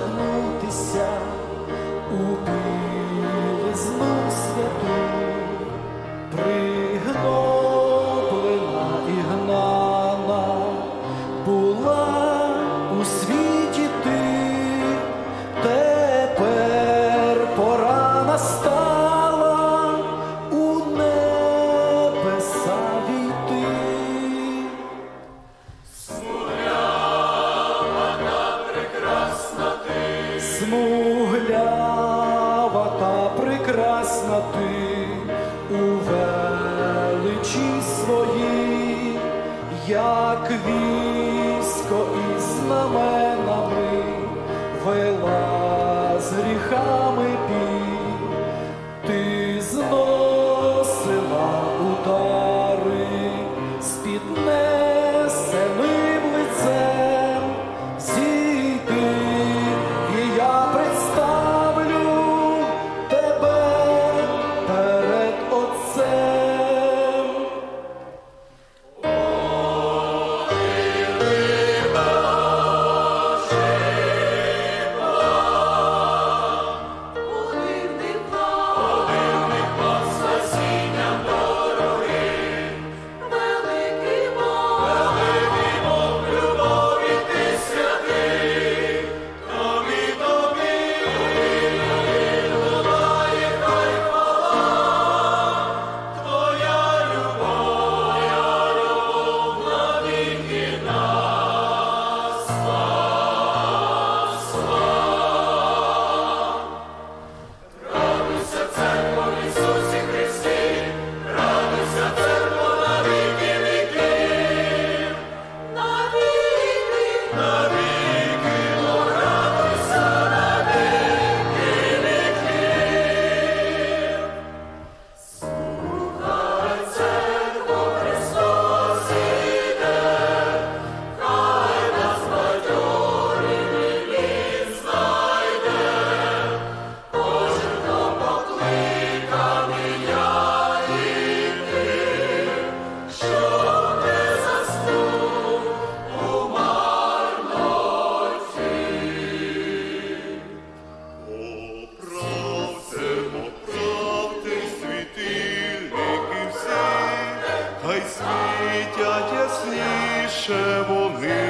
загнутися у білизну святу. ти у величі своїй, як військо із знаменами. potrzebowny.